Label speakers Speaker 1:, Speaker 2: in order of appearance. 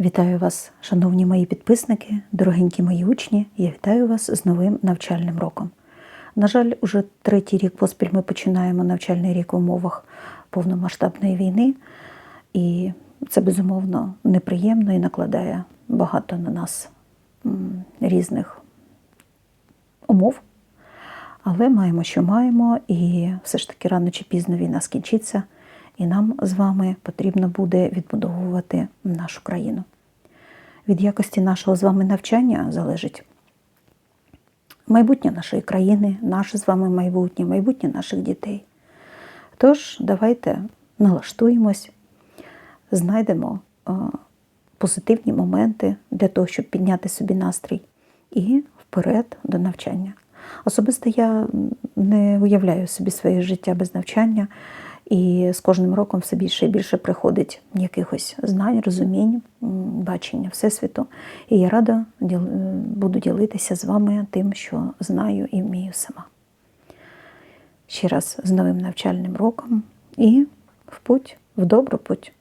Speaker 1: Вітаю вас, шановні мої підписники, дорогенькі мої учні. Я вітаю вас з новим навчальним роком. На жаль, уже третій рік поспіль ми починаємо навчальний рік в умовах повномасштабної війни, і це безумовно неприємно і накладає багато на нас різних умов. Але маємо, що маємо, і все ж таки рано чи пізно війна скінчиться, і нам з вами потрібно буде відбудовувати нашу країну. Від якості нашого з вами навчання залежить майбутнє нашої країни, наше з вами майбутнє, майбутнє наших дітей. Тож, давайте налаштуємось, знайдемо е, позитивні моменти для того, щоб підняти собі настрій, і вперед до навчання. Особисто я не уявляю собі своє життя без навчання, і з кожним роком все більше і більше приходить якихось знань, розумінь, бачення Всесвіту. І я рада буду ділитися з вами тим, що знаю і вмію сама. Ще раз з новим навчальним роком і в путь, в добру путь.